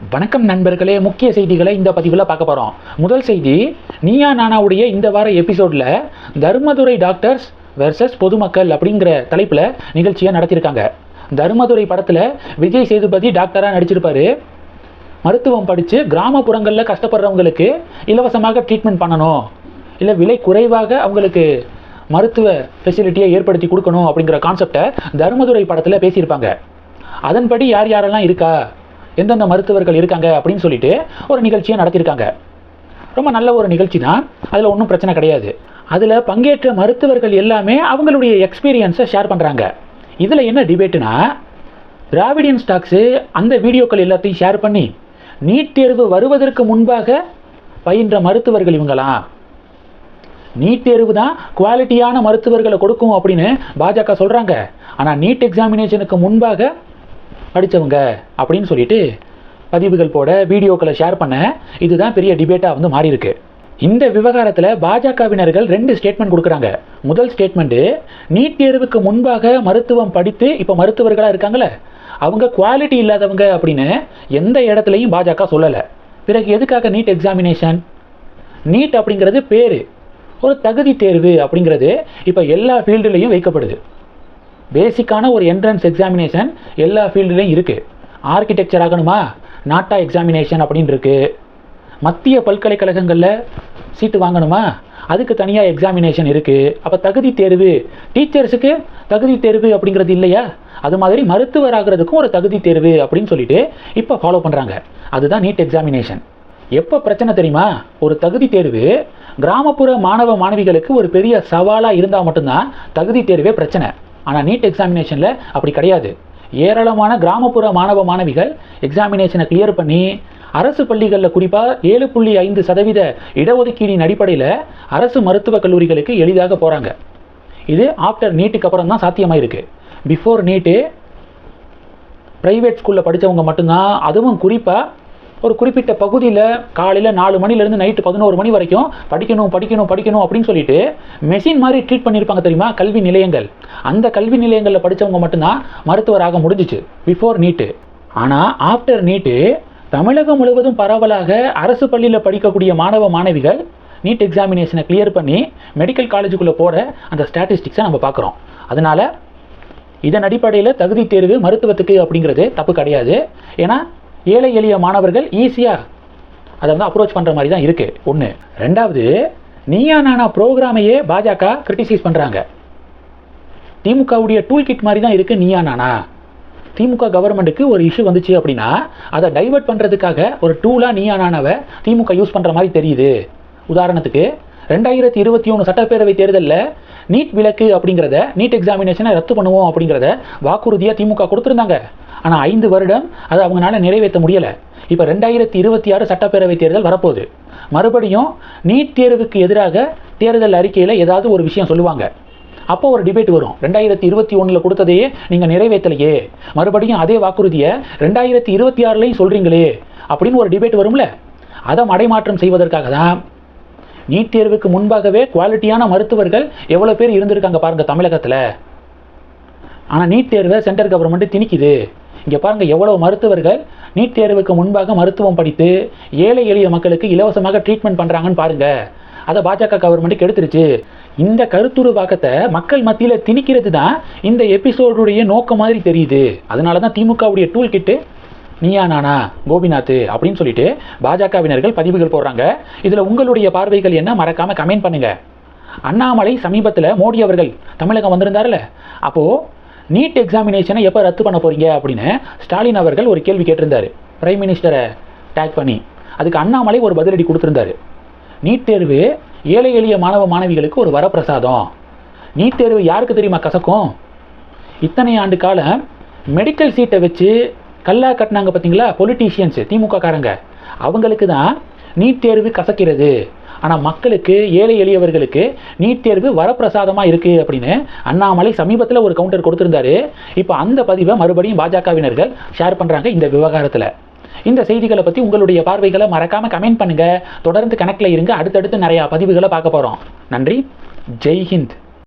வணக்கம் நண்பர்களே முக்கிய செய்திகளை இந்த பதிவில் பார்க்க போகிறோம் முதல் செய்தி நீயா நானாவுடைய இந்த வார எபிசோடில் தருமதுரை டாக்டர்ஸ் வெர்சஸ் பொதுமக்கள் அப்படிங்கிற தலைப்பில் நிகழ்ச்சியை நடத்தியிருக்காங்க. தருமதுரை படத்தில் விஜய் சேதுபதி டாக்டராக நடிச்சிருப்பாரு. மருத்துவம் படித்து கிராமப்புறங்களில் கஷ்டப்படுறவங்களுக்கு இலவசமாக ட்ரீட்மெண்ட் பண்ணணும். இல்லை விலை குறைவாக அவங்களுக்கு மருத்துவ ஃபெசிலிட்டியை ஏற்படுத்தி கொடுக்கணும் அப்படிங்கிற கான்செப்டை தர்மதுரை படத்தில் பேசியிருப்பாங்க. அதன்படி யார் யாரெல்லாம் இருக்கா? எந்தெந்த மருத்துவர்கள் இருக்காங்க அப்படின்னு சொல்லிட்டு ஒரு நிகழ்ச்சியை நடத்தியிருக்காங்க. ரொம்ப நல்ல ஒரு நிகழ்ச்சி தான் அதில் ஒன்றும் பிரச்சனை கிடையாது. அதில் பங்கேற்ற மருத்துவர்கள் எல்லாமே அவங்களுடைய எக்ஸ்பீரியன்ஸை ஷேர் பண்ணுறாங்க இதில் என்ன டிபேட்டுனா திராவிடியன் ஸ்டாக்ஸு அந்த வீடியோக்கள் எல்லாத்தையும் ஷேர் பண்ணி நீட் தேர்வு வருவதற்கு முன்பாக பயின்ற மருத்துவர்கள் இவங்களாம் நீட் தேர்வு தான் குவாலிட்டியான மருத்துவர்களை கொடுக்கும் அப்படின்னு பாஜக சொல்கிறாங்க ஆனால் நீட் எக்ஸாமினேஷனுக்கு முன்பாக படித்தவங்க அப்படின்னு சொல்லிட்டு பதிவுகள் போட வீடியோக்களை ஷேர் பண்ண இதுதான் பெரிய டிபேட்டாக வந்து மாறி இருக்கு இந்த விவகாரத்தில் பாஜகவினர்கள் ரெண்டு ஸ்டேட்மெண்ட் கொடுக்குறாங்க. முதல் ஸ்டேட்மெண்ட்டு நீட் தேர்வுக்கு முன்பாக மருத்துவம் படித்து இப்போ மருத்துவர்களாக இருக்காங்களே அவங்க குவாலிட்டி இல்லாதவங்க அப்படின்னு எந்த இடத்துலையும் பாஜக சொல்லலை. பிறகு எதுக்காக நீட் எக்ஸாமினேஷன் நீட் அப்படிங்கிறது பேர். ஒரு தகுதி தேர்வு அப்படிங்கிறது இப்போ எல்லா ஃபீல்டுலேயும் வைக்கப்படுது. பேசிக்கான ஒரு என்ட்ரன்ஸ் எக்ஸாமினேஷன் எல்லா ஃபீல்டுலேயும் இருக்குது ஆர்கிடெக்சர் ஆகணுமா? நாட்டா எக்ஸாமினேஷன் அப்படின்னு இருக்குது மத்திய பல்கலைக்கழகங்களில் சீட்டு வாங்கணுமா? அதுக்கு தனியாக எக்ஸாமினேஷன் இருக்குது அப்போ தகுதி தேர்வு டீச்சர்ஸுக்கு தகுதி தேர்வு அப்படிங்கிறது இல்லையா? அது மாதிரி மருத்துவர் ஆகிறதுக்கும் ஒரு தகுதி தேர்வு அப்படின்னு சொல்லிட்டு இப்போ ஃபாலோ பண்ணுறாங்க அதுதான் நீட் எக்ஸாமினேஷன் எப்போ பிரச்சனை தெரியுமா? ஒரு தகுதி தேர்வு கிராமப்புற மாணவ மாணவிகளுக்கு ஒரு பெரிய சவாலாக இருந்தால் மட்டும்தான் தகுதி தேர்வே பிரச்சனை. ஆனால் நீட் எக்ஸாமினேஷனில் அப்படி கிடையாது. ஏராளமான கிராமப்புற மாணவ மாணவிகள் எக்ஸாமினேஷனை கிளியர் பண்ணி அரசு பள்ளிகளில் குறிப்பாக ஏழு புள்ளி ஐந்து சதவீத இடஒதுக்கீடின் அடிப்படையில் அரசு மருத்துவக் கல்லூரிகளுக்கு எளிதாக போகிறாங்க இது ஆஃப்டர் நீட்டுக்கு அப்புறம் தான் சாத்தியமாக இருக்குது பிஃபோர் நீட்டு ப்ரைவேட் ஸ்கூலில் படித்தவங்க மட்டும்தான் அதுவும் குறிப்பாக ஒரு குறிப்பிட்ட பகுதியில் காலையில் நாலு மணிலேருந்து நைட்டு பதினோரு மணி வரைக்கும் படிக்கணும் படிக்கணும் படிக்கணும் அப்படின்னு சொல்லிட்டு மெஷின் மாதிரி ட்ரீட் பண்ணியிருப்பாங்க தெரியுமா? கல்வி நிலையங்கள். அந்த கல்வி நிலையங்களில் படித்தவங்க மட்டும்தான் மருத்துவராக முடிஞ்சிச்சு. பிஃபோர் நீட்டு ஆனால் ஆஃப்டர் நீட்டு தமிழகம் முழுவதும் பரவலாக அரசு பள்ளியில் படிக்கக்கூடிய மாணவ மாணவிகள் நீட் எக்ஸாமினேஷனை கிளியர் பண்ணி மெடிக்கல் காலேஜுக்குள்ளே போகிற அந்த ஸ்டாட்டிஸ்டிக்ஸை நம்ம பார்க்குறோம் அதனால் இதன் அடிப்படையில் தகுதி தேர்வு மருத்துவத்துக்கு அப்படிங்கிறது தப்பு கிடையாது. ஏன்னா ஏழை எளிய மாணவர்கள் ஈஸியாக அதை வந்து அப்ரோச் பண்ணுற மாதிரி தான் இருக்குது ஒன்று ரெண்டாவது நீயா நானா ப்ரோக்ராமையே பாஜக கிரிட்டிசைஸ் பண்ணுறாங்க திமுகவுடைய டூல் கிட் மாதிரி தான் இருக்குது நீயா நானா. திமுக கவர்மெண்ட்டுக்கு ஒரு இஷ்யூ வந்துச்சு அப்படின்னா அதை டைவர்ட் பண்ணுறதுக்காக ஒரு டூலாக நீயா நானாவை திமுக யூஸ் பண்ணுற மாதிரி தெரியுது. உதாரணத்துக்கு ரெண்டாயிரத்தி இருபத்தி ஒன்று சட்டப்பேரவை தேர்தலில் நீட் விலக்கு அப்படிங்கிறத நீட் எக்ஸாமினேஷனை ரத்து பண்ணுவோம் அப்படிங்கிறத வாக்குறுதியாக திமுக கொடுத்துருந்தாங்க. ஆனால் ஐந்து வருடம் அதை அவங்களால நிறைவேற்ற முடியலை. இப்போ ரெண்டாயிரத்தி இருபத்தி ஆறு சட்டப்பேரவை தேர்தல் வரப்போகுது. மறுபடியும் நீட் தேர்வுக்கு எதிராக தேர்தல் அறிக்கையில் ஏதாவது ஒரு விஷயம் சொல்லுவாங்க. அப்போ ஒரு டிபேட் வரும். ரெண்டாயிரத்தி இருபத்தி ஒன்றில் கொடுத்ததையே நீங்கள் நிறைவேற்றலையே. மறுபடியும் அதே வாக்குறுதியை ரெண்டாயிரத்தி இருபத்தி ஆறுலையும் சொல்கிறீங்களே அப்படின்னு ஒரு டிபேட் வரும்ல. அதை மடைமாற்றம் செய்வதற்காக தான் நீட் தேர்வுக்கு முன்பாகவே குவாலிட்டியான மருத்துவர்கள் எவ்வளோ பேர் இருந்திருக்காங்க பாருங்கள் தமிழகத்தில். ஆனால் நீட் தேர்வை சென்ட்ரல் கவர்மெண்ட் திணிக்குது. இங்கே பாருங்கள் எவ்வளோ மருத்துவர்கள் நீட் தேர்வுக்கு முன்பாக மருத்துவம் படித்து ஏழை எளிய மக்களுக்கு இலவசமாக ட்ரீட்மெண்ட் பண்ணுறாங்கன்னு பாருங்கள் அதை பாஜக கவர்மெண்ட்டுக்கு எடுத்துருச்சு. இந்த கருத்துருவாக்கத்தை மக்கள் மத்தியில் திணிக்கிறது தான் இந்த எபிசோடுடைய நோக்கம் மாதிரி தெரியுது. அதனால தான் திமுகவுடைய டூல் கிட்டு நீயா நானா கோபிநாத் அப்படின்னு சொல்லிட்டு பாஜகவினர்கள் பதிவுகள் போடுறாங்க. இதில் உங்களுடைய பார்வைகள் என்ன? மறக்காமல் கமெண்ட் பண்ணுங்கள் அண்ணாமலை சமீபத்தில் மோடி அவர்கள் தமிழகம் வந்திருந்தார்ல. அப்போது நீட் எக்ஸாமினேஷனை எப்போ ரத்து பண்ண போறீங்க அப்படின்னு ஸ்டாலின் அவர்கள் ஒரு கேள்வி கேட்டிருந்தார். பிரைம் மினிஸ்டரை டேக் பண்ணி அதுக்கு அண்ணாமலை ஒரு பதிலடி கொடுத்துருந்தாரு. நீட் தேர்வு ஏழை எளிய மாணவ மாணவிகளுக்கு ஒரு வரப்பிரசாதம். நீட் தேர்வு யாருக்கு தெரியுமா கசக்கும்? இத்தனை ஆண்டு காலம் மெடிக்கல் சீட்டை வச்சு கல்லா கட்டினாங்க பார்த்தீங்களா பொலிட்டீஷியன்ஸ் திமுக காரங்க அவங்களுக்கு தான் நீட் தேர்வு கசக்கிறது. ஆனால் மக்களுக்கு ஏழை எளியவர்களுக்கு நீட் தேர்வு வரப்பிரசாதமாக இருக்குது அப்படின்னு அண்ணாமலை சமீபத்தில் ஒரு கவுண்டர் கொடுத்துருந்தாரு. இப்போ அந்த பதிவை மறுபடியும் பாஜகவினர்கள் ஷேர் பண்ணுறாங்க இந்த விவகாரத்தில். இந்த செய்திகளை பற்றி உங்களுடைய பார்வைகளை மறக்காமல் கமெண்ட் பண்ணுங்கள் தொடர்ந்து கணக்கில் இருங்க. அடுத்தடுத்து நிறையா பதிவுகளை பார்க்க போகிறோம் நன்றி. ஜெய்ஹிந்த்